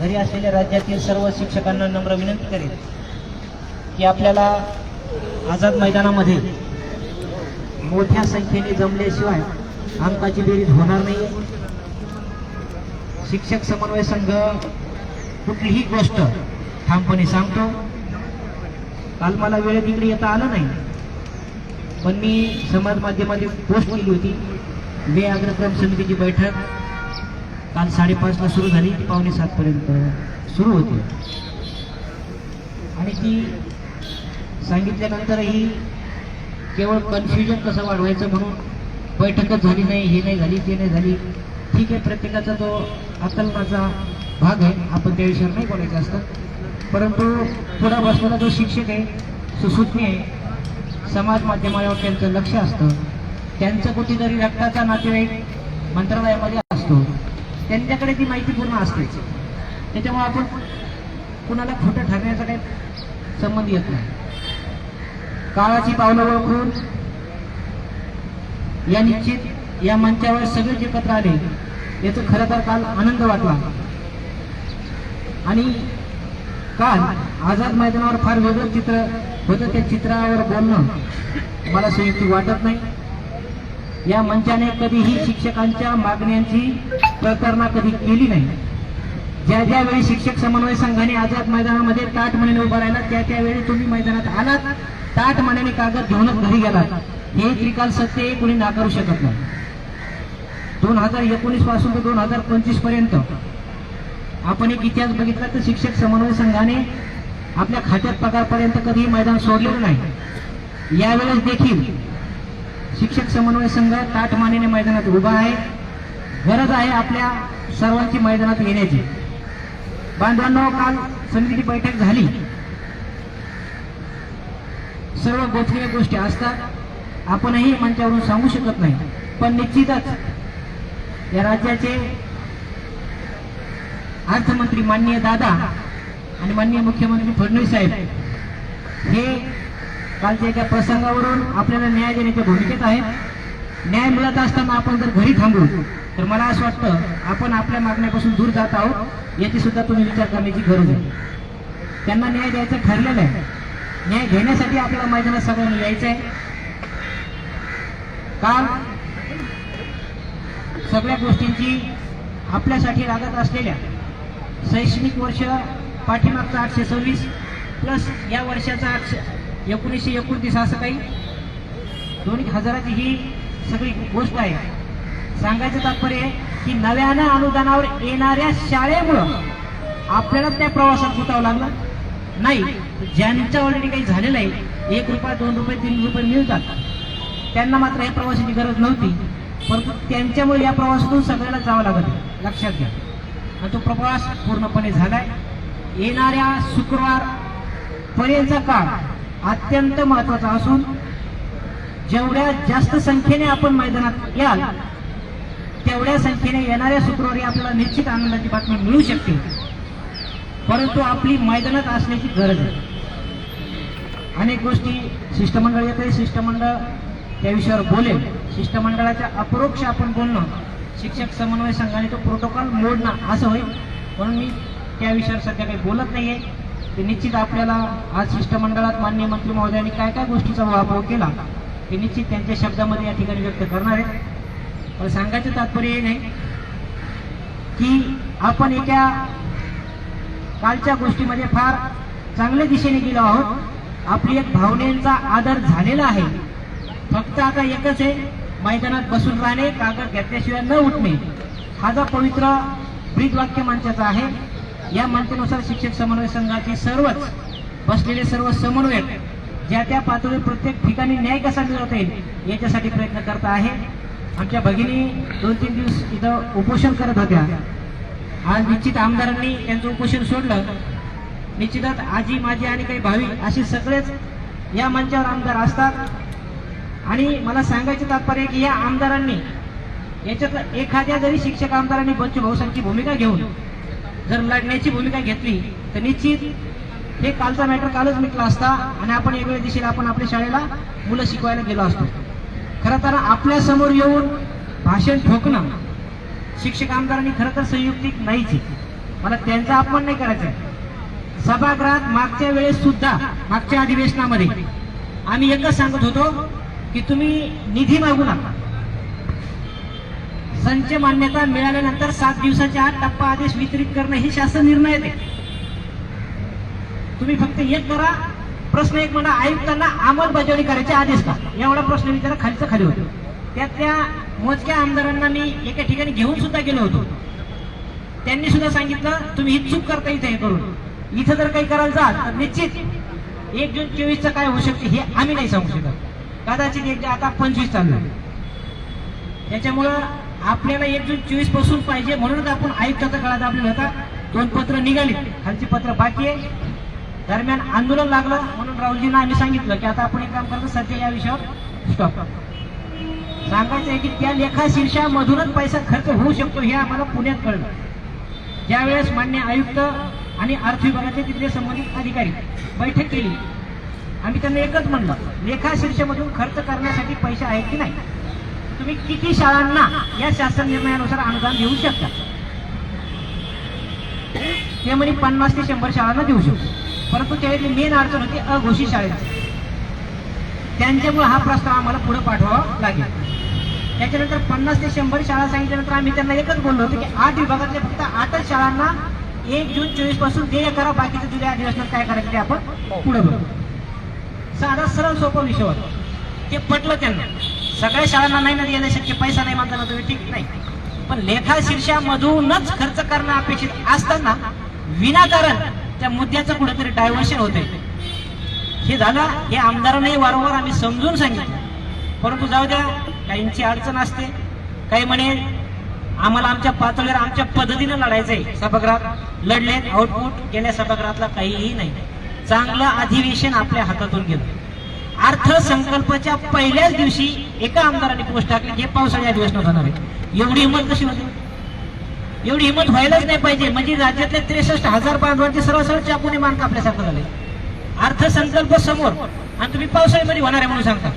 घरी असलेल्या राज्यातील सर्व शिक्षकांना नम्र विनंती करेन की आपल्याला आझाद मैदानामध्ये मोठ्या संख्येने जमल्याशिवाय अंकाची बेरीज होणार नाही शिक्षक समन्वय संघ कुठलीही गोष्ट ठामपणे सांगतो. काल मला वेळेत इकडे येता आलं नाही. पण मी समाज माध्यमातून पोस्ट केली होती. वे अग्रक्रम समितीची बैठक. काल साडेपाचला सुरू झाली ती पावणे सातपर्यंत सुरू होती. आणि ती सांगितल्यानंतरही केवळ कन्फ्युजन कसं वाढवायचं म्हणून बैठकच झाली नाही हे नाही झाली ते नाही झाली. ठीक आहे प्रत्येकाचा तो आकलनाचा भाग आहे आपण त्या विषयावर नाही बोलायचं असतं. परंतु पुढा बसलेला जो शिक्षक आहे सुसूत्मी आहे समाज माध्यमावर त्यांचं लक्ष असतं. त्यांचं कुठेतरी रक्ताचा नातेवाईक मंत्रालयामध्ये असतो. त्यांच्याकडे ती माहिती पूर्ण असते त्याच्यामुळे आपण कुणाला खोटं ठरण्याचा काही संबंध येत नाही. काळाची पावलं ओळखून या निश्चित या मंचावर सगळेच एकत्र आले याचं खरं तर काल आनंद वाटला. आणि काल आझाद मैदानावर फार वेगळं चित्र होतं त्या चित्रावर बोलणं मला संयुक्ती वाटत नाही. या मंचाने कधीही शिक्षकांच्या मागण्यांची प्रकरणा कधी केली नाही. ज्या ज्या वेळी शिक्षक समन्वय संघाने आझाद मैदानामध्ये ताट मनाने उभा राहिला त्या त्यावेळी तुम्ही मैदानात आलात ताट मनाने कागद घेऊनच घरी गेलात. हे त्रिकाल सत्य हे कोणी नाकारू शकत नाही. दोन हजार एकोणीसपासून ते दोन हजार पंचवीसपर्यंत आपण एक इतिहास बघितला तर शिक्षक समन्वय संघाने आपल्या खात्यात पगारपर्यंत कधीही मैदान सोडलेलं नाही. यावेळेस देखील शिक्षक समन्वय संघ ताट मानेने मैदानात उभा आहे. गरज आहे आपल्या सर्वांची मैदानात येण्याची. बांधवांनो काल समितीची बैठक झाली. सर्व गोष्टी गोष्टी असतात. आपणही मंचावरून सांगू शकत नाही. पण निश्चितच या राज्याचे अर्थमंत्री माननीय दादा आणि माननीय मुख्यमंत्री फडणवीस साहेब हे कालच्या एका प्रसंगावरून आपल्याला न्याय देण्याच्या भूमिकेत आहेत. न्याय मिळत असताना आपण जर घरी थांबू तर मला असं वाटतं आपण आपल्या मागण्यापासून दूर जात आहोत याची सुद्धा तुम्ही विचार करण्याची गरज आहे. त्यांना न्याय द्यायचं ठरलेलं आहे. न्याय घेण्यासाठी आपल्याला मैदानात सगळ्यांना यायचं आहे. काल सगळ्या गोष्टींची आपल्यासाठी लागत असलेल्या शैक्षणिक वर्ष पाठीमागचा आठशे सव्वीस प्लस या वर्षाचा आठशे एकोणीसशे एकोणतीस असं काही दोन हजाराची ही सगळी गोष्ट आहे. सांगायचं तात्पर्य आहे की नव्यानं अनुदानावर येणाऱ्या शाळेमुळं आपल्याला त्या प्रवासात गुतावं लागलं? नाही. ज्यांच्या ऑलरेडी काही झालेलं आहे एक रुपया दोन रुपये तीन रुपये मिळतात त्यांना मात्र या प्रवासाची गरज नव्हती परंतु त्यांच्यामुळे या प्रवासातून सगळ्याला जावं लागत लक्षात घ्या. आणि तो प्रवास पूर्णपणे झालाय. येणाऱ्या शुक्रवार पर्यंतचा काळ अत्यंत महत्त्वाचा असून जेवढ्या जास्त संख्येने आपण मैदानात याल तेवढ्या संख्येने येणाऱ्या शुक्रवारी आपल्याला निश्चित आनंदाची बातमी मिळू शकते. परंतु आपली मैदानात असण्याची गरज आहे. अनेक गोष्टी शिष्टमंडळ येते शिष्टमंडळ त्या विषयावर बोलेल. शिष्टमंडळाच्या अपरोक्ष आपण बोलणं शिक्षक समन्वय संघाने तो प्रोटोकॉल मोडणं असं होईल. म्हणून मी त्या विषयावर सध्या काही बोलत नाहीये. ते निश्चित आपल्याला आज शिष्टमंडळात माननीय मंत्री महोदयांनी काय काय गोष्टीचा वापर केला ते निश्चित त्यांच्या शब्दामध्ये या ठिकाणी व्यक्त करणार आहे. पण सांगायचं तात्पर्य हे नाही की आपण एका कालच्या गोष्टीमध्ये फार चांगल्या दिशेने गेलो आहोत. आपली एक भावनेचा आदर झालेला आहे. फक्त आता एकच आहे मैदानात बसून राहणे कागद घेतल्याशिवाय न उठणे. हा जो पवित्र ब्रीदवाक्य मंचाचा आहे या मंचानुसार शिक्षक समन्वय संघाचे सर्वच बसलेले सर्व समन्वयक ज्या त्या पातळीवर प्रत्येक ठिकाणी न्याय कसा मिळवता येईल याच्यासाठी प्रयत्न करत आहे. आमच्या भगिनी दोन तीन दिवस इथं उपोषण करत होत्या. आज निश्चित आमदारांनी त्यांचं उपोषण सोडलं. निश्चितच आजी माझी आणि काही भावी असे सगळेच या मंचावर आमदार असतात. आणि मला सांगायचं तात्पर्य आहे की या आमदारांनी याच्यात एखाद्या जरी शिक्षक आमदारांनी बच्चू भाऊसांची भूमिका घेऊन जर लढण्याची भूमिका घेतली तर निश्चित हे कालचा मॅटर कालच मिटला असता आणि आपण वेगळ्या दिशेला आपण आपल्या शाळेला मुलं शिकवायला गेलो असतो. खरं तर आपल्यासमोर येऊन भाषण ठोकणं शिक्षक आमदारांनी खरं तर संयुक्तिक नाहीच मला त्यांचा अपमान नाही करायचा आहे. सभागृहात मागच्या वेळेस सुद्धा मागच्या अधिवेशनामध्ये आम्ही एकच सांगत होतो की तुम्ही निधी मागू नका. संच मान्यता मिळाल्यानंतर सात दिवसाच्या आत टप्पा आदेश वितरित करणं हे शासन निर्णय आहे. तुम्ही फक्त एक करा. प्रश्न एक म्हणा आयुक्तांना अंमलबजावणी करायचे आदेश का? एवढा प्रश्न विचारा खालचं खाली होतो. त्यातल्या मोजक्या आमदारांना मी एका ठिकाणी घेऊन सुद्धा गेलो होतो. त्यांनी सुद्धा सांगितलं तुम्ही ही चूक करता इथे हे करून. इथं जर काही करायला जाल तर निश्चित एक जून चोवीसचं काय होऊ शकते हे आम्ही नाही सांगू शकत. कदाचित एक आता पंचवीस चाललं आहे. त्याच्यामुळं आपल्याला एक जून चोवीसपासून पाहिजे म्हणूनच आपण आयुक्ताचा काळात आपल्याला होता. दोन पत्र निघाली. खालची पत्र बाकी आहे. दरम्यान आंदोलन लागलं म्हणून राहुलजींना आम्ही सांगितलं की आता आपण एक काम करतो सध्या या विषयावर स्टॉप सांगायचं आहे की त्या लेखा शीर्षामधूनच पैसा खर्च होऊ शकतो हे आम्हाला पुण्यात कळलं. ज्यावेळेस मान्य आयुक्त आणि अर्थ विभागाचे तिथले संबंधित अधिकारी बैठक केली आम्ही त्यांना एकच म्हणलं लेखा शीर्षामधून खर्च करण्यासाठी पैसे आहेत की नाही? तुम्ही किती शाळांना या शासन निर्णयानुसार अनुदान देऊ शकता? ते म्हणजे पन्नास ते शंभर शाळांना देऊ शकतो. परंतु त्यावेळी मेन अडचण होती अघोषित शाळेची. त्यांच्यामुळे हा प्रस्ताव आम्हाला पुढे पाठवावा लागेल. त्याच्यानंतर पन्नास ते शंभर शाळा सांगितल्यानंतर आम्ही त्यांना एकच बोललो होतो की आठ विभागातल्या फक्त आठच शाळांना एक जून चोवीसपासून देय करा बाकीचे जुलै अधिवेशनात काय करायचं ते आपण पुढे बघू. साधा सरळ सोपा विषय होता. ते पटलं त्यांना. सगळ्या शाळांना नाही ना द्यायला शक्य पैसा नाही मानताना तुम्ही ठीक नाही. पण लेखा शीर्षामधूनच खर्च करणं अपेक्षित असताना विनाकारण त्या मुद्द्याचं कुठेतरी डायव्हर्शन होते हे झालं हे आमदारांनाही वारंवार आम्ही समजून सांगितलं. परंतु जाऊ द्या काहींची अडचण असते. काही म्हणे आम्हाला आमच्या पातळीवर आमच्या पद्धतीनं लढायचंय. सभागृहात लढलेत आउटपुट गेल्या सभागृहातला काहीही नाही. चांगलं अधिवेशन आपल्या हातातून गेलं. अर्थसंकल्पाच्या पहिल्याच दिवशी एका आमदाराने पोस्ट टाकली हे पावसाळी अधिवेशनात होणार आहे. एवढी हिंमत कशी होती? एवढी हिंमत व्हायलाच नाही पाहिजे. म्हणजे राज्यातले त्रेसष्ट हजार बांधवांचे सरळ सरळ चाकूने मान कापल्यासारखं झाले. अर्थसंकल्प समोर. आणि तुम्ही पावसाळ्यामध्ये होणार आहे म्हणून सांगता.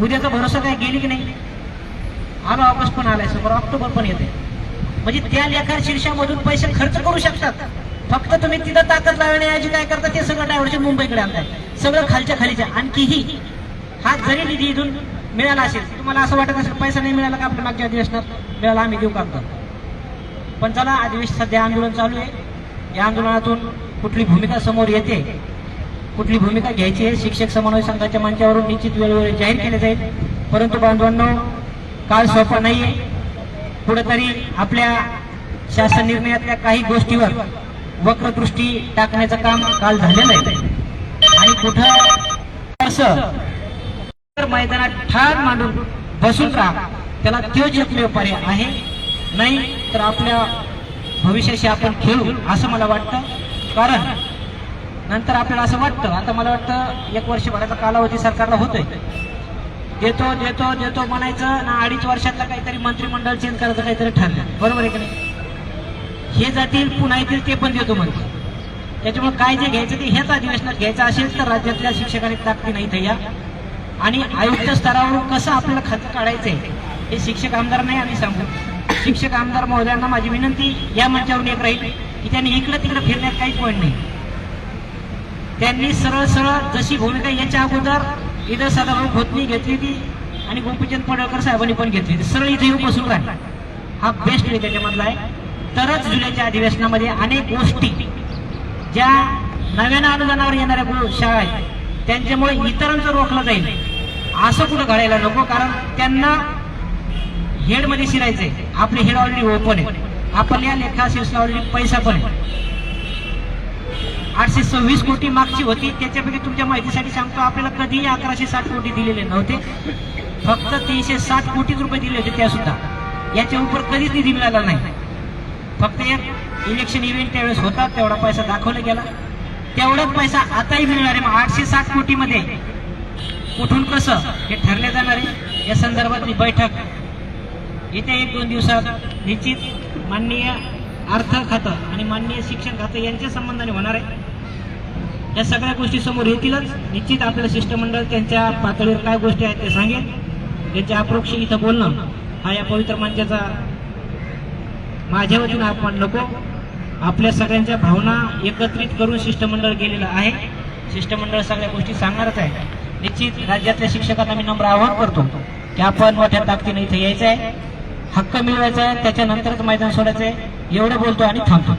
उद्याचा भरोसा काय? गेली की नाही? आलो ऑगस्ट पण आलाय समोर. ऑक्टोबर पण येते. म्हणजे त्या लेखा शीर्षामधून पैसे खर्च करू शकतात. फक्त तुम्ही तिथं ताकद लावण्याऐवजी काय करता? ते सगळं डायव्हर्शन मुंबईकडे आणताय. सगळं खालच्या खालीच्या. आणखीही हा जरी निधी इथून मिळाला असेल तुम्हाला असं वाटत असेल पैसा नाही मिळाला का? आपल्या मागच्या अधिवेशनात मिळाला आम्ही देऊ करतो पण चला आधी सध्या आंदोलन चालू आहे. या आंदोलनातून कुठली भूमिका समोर येते कुठली भूमिका घ्यायची आहे शिक्षक समन्वय संघाच्या मंचावरून निश्चित वेळोवेळी जाहीर केले जाईल. परंतु बांधवांनो काळ सोपा नाहीये. कुठेतरी आपल्या शासन निर्णयातल्या काही गोष्टीवर वक्रदृष्टी टाकण्याचं काम काल झालेलं आहे. आणि कुठं? असं. तर मैदानात ठार मांडून बसून राहा त्याला तो एकमेव पर्याय आहे. नाही तर आपल्या भविष्याशी आपण खेळू असं मला वाटतं. कारण नंतर आपल्याला असं वाटतं आता मला वाटतं एक वर्षभराचा कालावधी सरकारला होतोय. देतो देतो देतो म्हणायचं ना अडीच वर्षातला काहीतरी मंत्रिमंडळ चेंज करायचं काहीतरी ठरलं. बरोबर आहे की नाही? हे जातील पुन्हा येतील ते पण देतो म्हणतो त्याच्यामुळे काय जे घ्यायचं ते हेच अधिवेशनात घ्यायचं असेल तर राज्यातल्या शिक्षकांनी ताकदी नाही या. आणि आयुक्त स्तरावरून कसं आपल्याला खातं आहे हे शिक्षक आमदार नाही आम्ही सांगू. शिक्षक आमदार महोदयांना माझी विनंती या मंचावरून एक राहील की त्यांनी इकडं तिकडं फिरण्यात काहीच पॉईंट नाही. त्यांनी सरळ सरळ जशी भूमिका याच्या अगोदर इथं सदाभाऊ खोतनी घेतली होती आणि गोपीचंद पडळकर साहेबांनी पण घेतली होती. सरळ इथे येऊन बसून राहिला. हा बेस्ट वे त्याच्यामधला आहे. तरच जुलैच्या अधिवेशनामध्ये अनेक गोष्टी ज्या नव्यानं अनुदानावर येणाऱ्या शाळा आहेत त्यांच्यामुळे इतरांचं रोखलं जाईल. असं कुठं घडायला नको कारण त्यांना हेडमध्ये शिरायचंय. आपले हेड ऑलरेडी ओपन आहे. आपल्या लेखा शीर्षला ऑलरेडी पैसा पण आहे. आठशे सव्वीस कोटी मागची होती. त्याच्यापैकी तुमच्या माहितीसाठी सांगतो आपल्याला कधीही अकराशे साठ कोटी दिलेले नव्हते. फक्त तीनशे साठ कोटी रुपये दिले होते त्या सुद्धा याच्या उपर कधीच निधी मिळाला नाही. फक्त एक इलेक्शन इव्हेंट त्यावेळेस होता. तेवढा पैसा दाखवला गेला. तेवढाच पैसा आताही मिळणार आहे. मग आठशे साठ कोटीमध्ये कुठून कसं हे ठरले जाणार आहे? या संदर्भातली बैठक येत्या एक दोन दिवसात निश्चित माननीय अर्थ खातं आणि माननीय शिक्षण खातं यांच्या संबंधाने होणार आहे. या सगळ्या गोष्टी समोर येतीलच. निश्चित आपलं शिष्टमंडळ त्यांच्या पातळीवर काय गोष्टी आहेत ते सांगेल. त्यांच्या अप्रोक्ष इथं बोलणं हा या पवित्र मंचाचा माझ्या वतीनं अपमान नको. आपल्या सगळ्यांच्या भावना एकत्रित करून शिष्टमंडळ गेलेलं आहे. शिष्टमंडळ सगळ्या गोष्टी सांगणारच आहे. निश्चित राज्यातल्या शिक्षकांना मी नम्र आवाहन करतो की आपण मोठ्या ताकदीनं इथं यायचं आहे. हक्क मिळवायचा आहे त्याच्यानंतरच मैदान सोडायचं आहे एवढं बोलतो आणि थांबतो.